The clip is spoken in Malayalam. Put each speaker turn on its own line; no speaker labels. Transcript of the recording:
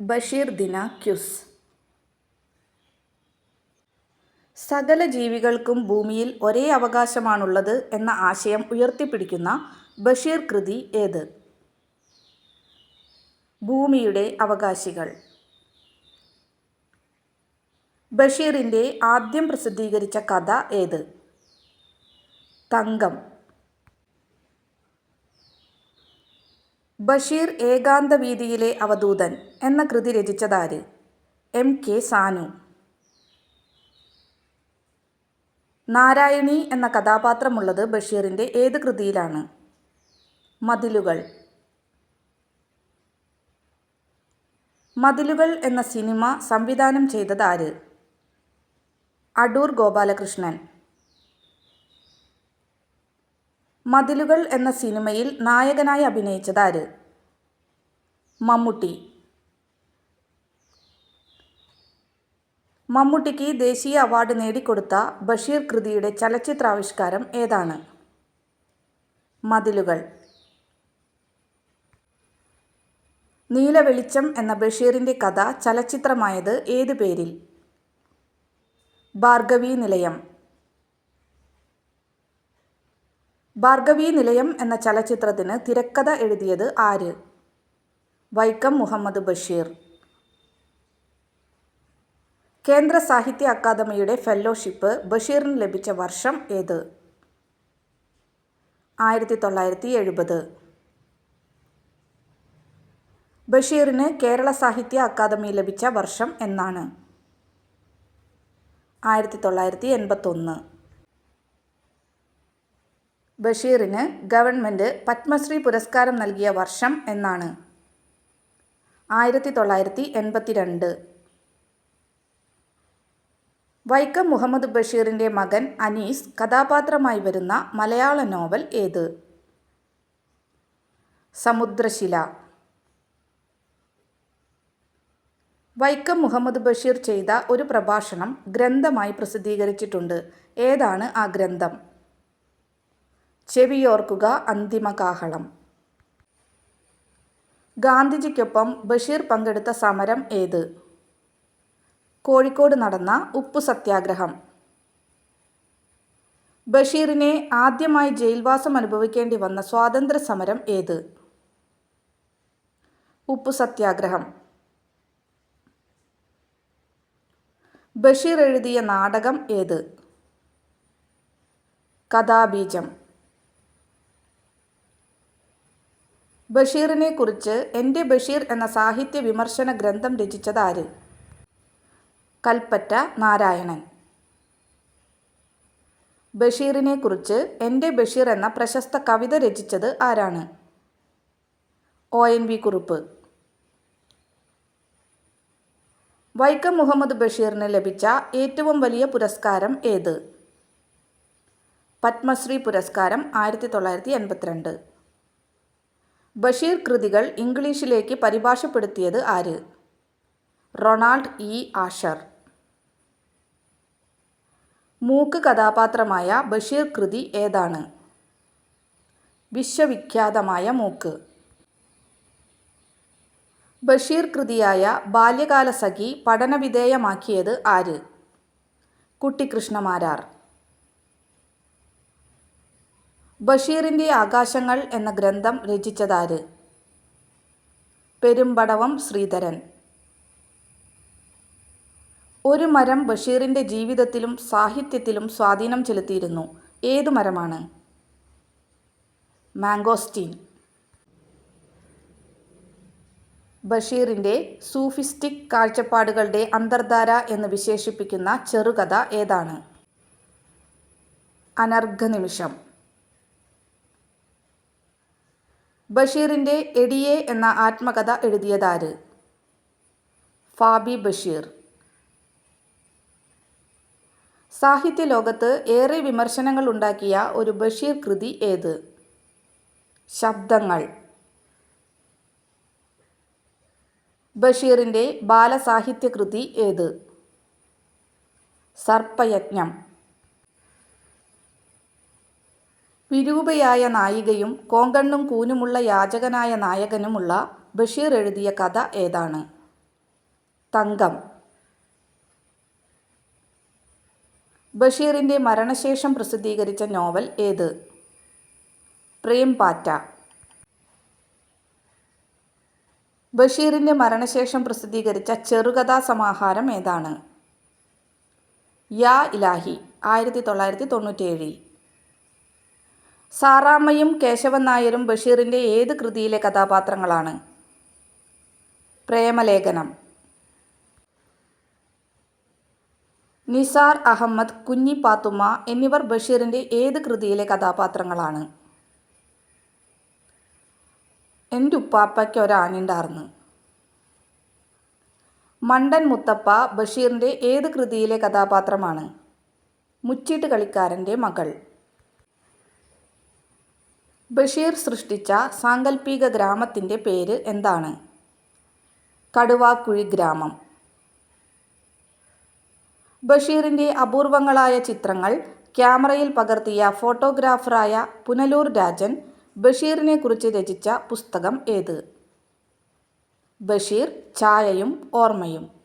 ബഷീർ ദിന ക്യുസ്. സകല ജീവികൾക്കും ഭൂമിയിൽ ഒരേ അവകാശമാണുള്ളത് എന്ന ആശയം ഉയർത്തിപ്പിടിക്കുന്ന ബഷീർ കൃതി ഏത്? ഭൂമിയുടെ അവകാശികൾ. ബഷീറിന്റെ ആദ്യം പ്രസിദ്ധീകരിച്ച കഥ ഏത്? തങ്കം. ബഷീർ ഏകാന്ത വീതിയിലെ അവധൂതൻ എന്ന കൃതി രചിച്ചതാര്? M K Sanu. നാരായണി എന്ന കഥാപാത്രമുള്ളത് ബഷീറിന്റെ ഏത് കൃതിയിലാണ്? മതിലുകൾ. മതിലുകൾ എന്ന സിനിമ സംവിധാനം ചെയ്തതാര് അടൂർ ഗോപാലകൃഷ്ണൻ. മതിലുകൾ എന്ന സിനിമയിൽ നായകനായി അഭിനയിച്ചത് ആര്? മമ്മൂട്ടി. മമ്മൂട്ടിക്ക് ദേശീയ അവാർഡ് നേടിക്കൊടുത്ത ബഷീർ കൃതിയുടെ ചലച്ചിത്രാവിഷ്കാരം ഏതാണ്? മതിലുകൾ. നീലവെളിച്ചം എന്ന ബഷീറിന്റെ കഥ ചലച്ചിത്രമായത് ഏതു പേരിൽ? ഭാർഗവീ നിലയം. ഭാർഗവീ നിലയം എന്ന ചലച്ചിത്രത്തിന് തിരക്കഥ എഴുതിയത് ആര്? വൈക്കം മുഹമ്മദ് ബഷീർ. കേന്ദ്ര സാഹിത്യ അക്കാദമിയുടെ ഫെല്ലോഷിപ്പ് ബഷീറിന് ലഭിച്ച വർഷം ഏത്? ആയിരത്തി തൊള്ളായിരത്തി എഴുപത് ബഷീറിന് കേരള സാഹിത്യ അക്കാദമി ലഭിച്ച വർഷം എന്നാണ്. ആയിരത്തി തൊള്ളായിരത്തി എൺപത്തൊന്ന് ബഷീറിന് ഗവൺമെന്റ് പത്മശ്രീ പുരസ്കാരം നൽകിയ വർഷം എന്നാണ്. ആയിരത്തി തൊള്ളായിരത്തി എൺപത്തി രണ്ട് വൈക്കം മുഹമ്മദ് ബഷീറിന്റെ മകൻ അനീസ് കഥാപാത്രമായി വരുന്ന മലയാള നോവൽ ഏത്? സമുദ്രശില. വൈക്കം മുഹമ്മദ് ബഷീർ ചെയ്ത ഒരു പ്രഭാഷണം ഗ്രന്ഥമായി പ്രസിദ്ധീകരിച്ചിട്ടുണ്ട്. ഏതാണ് ആ ഗ്രന്ഥം? ചെവിയോർക്കുക അന്തിമകാഹളം. ഗാന്ധിജിക്കൊപ്പം ബഷീർ പങ്കെടുത്ത സമരം ഏത്? കോഴിക്കോട് നടന്ന ഉപ്പു സത്യാഗ്രഹം. ബഷീറിനെ ആദ്യമായി ജയിൽവാസം അനുഭവിക്കേണ്ടി വന്ന സ്വാതന്ത്ര്യ സമരം ഏത്? ഉപ്പു സത്യാഗ്രഹം. ബഷീർ എഴുതിയ നാടകം ഏത്? കഥാബീജം. ബഷീറിനെ കുറിച്ച് എന്റെ ബഷീർ എന്ന സാഹിത്യ വിമർശന ഗ്രന്ഥം രചിച്ചതാര് കൽപ്പറ്റ നാരായണൻ. ബഷീറിനെ കുറിച്ച് എന്റെ ബഷീർ എന്ന പ്രശസ്ത കവിത രചിച്ചത് ആരാണ്? O N V Kurup. Vaikom Muhammad ബഷീറിന് ലഭിച്ച ഏറ്റവും വലിയ പുരസ്കാരം ഏത്? പത്മശ്രീ പുരസ്കാരം ആയിരത്തി തൊള്ളായിരത്തി എൺപത്തിരണ്ട്. ബഷീർ കൃതികൾ ഇംഗ്ലീഷിലേക്ക് പരിഭാഷപ്പെടുത്തിയത് ആര്? Ronald E. ആഷർ. മൂക്ക് കഥാപാത്രമായ ബഷീർ കൃതി ഏതാണ്? വിശ്വവിഖ്യാതമായ മൂക്ക്. ബഷീർ കൃതിയായ ബാല്യകാലസഖി പഠനവിധേയമാക്കിയത് ആര്? കുട്ടിക്കൃഷ്ണമാരാർ ബഷീറിന്റെ ആകാശങ്ങൾ എന്ന ഗ്രന്ഥം രചിച്ചതാര്? പെരുമ്പടവം ശ്രീധരൻ. ഒരു മരം ബഷീറിന്റെ ജീവിതത്തിലും സാഹിത്യത്തിലും സ്വാധീനം ചെലുത്തിയിരുന്നു. ഏതു മരമാണ്? മാംഗോസ്റ്റീൻ. ബഷീറിന്റെ സൂഫിസ്റ്റിക് കാഴ്ചപ്പാടുകളുടെ അന്തർധാര എന്ന് വിശേഷിപ്പിക്കുന്ന ചെറുകഥ ഏതാണ്? അനർഘനിമിഷം. ബഷീറിന്റെ എടിയെ എന്ന ആത്മകഥ എഴുതിയതാര്? ഫാബി ബഷീർ. സാഹിത്യ ലോകത്ത് ഏറെ വിമർശനങ്ങൾ ഉണ്ടാക്കിയ ഒരു ബഷീർ കൃതി ഏത്? ശബ്ദങ്ങൾ. ബഷീറിന്റെ ബാലസാഹിത്യ കൃതി ഏത്? സർപ്പയജ്ഞം. വിരൂപയായ നായികയും കോങ്കണ്ണും കൂനുമുള്ള യാചകനായ നായകനുമുള്ള ബഷീർ എഴുതിയ കഥ ഏതാണ്? തങ്കം. ബഷീറിന്റെ മരണശേഷം പ്രസിദ്ധീകരിച്ച നോവൽ ഏത്? പ്രേം പാറ്റ. ബഷീറിന്റെ മരണശേഷം പ്രസിദ്ധീകരിച്ച ചെറുകഥാ സമാഹാരം ഏതാണ്? യാ ഇലാഹി ആയിരത്തി തൊള്ളായിരത്തി തൊണ്ണൂറ്റേഴിൽ. സാറാമ്മയും കേശവൻ നായരും ബഷീറിന്റെ ഏത് കൃതിയിലെ കഥാപാത്രങ്ങളാണ്? പ്രേമലേഖനം. നിസാർ അഹമ്മദ് കുഞ്ഞി പാത്തുമ്മ എന്നിവർ ബഷീറിന്റെ ഏത് കൃതിയിലെ കഥാപാത്രങ്ങളാണ്? എന്റെ ഉപ്പാപ്പയ്ക്ക് ഒരാണിണ്ടാർന്ന് മണ്ടൻ മുത്തപ്പ ബഷീറിന്റെ ഏത് കൃതിയിലെ കഥാപാത്രമാണ്? മുച്ചീട്ട് കളിക്കാരന്റെ മകൾ. ബഷീർ സൃഷ്ടിച്ച സാങ്കൽപ്പിക ഗ്രാമത്തിന്റെ പേര് എന്താണ്? കടുവാക്കുഴി ഗ്രാമം. ബഷീറിന്റെ അപൂർവങ്ങളായ ചിത്രങ്ങൾ ക്യാമറയിൽ പകർത്തിയ ഫോട്ടോഗ്രാഫറായ പുനലൂർ രാജൻ ബഷീറിനെക്കുറിച്ച് രചിച്ച പുസ്തകം ഏത്? ബഷീർ ഛായയും ഓർമ്മയും.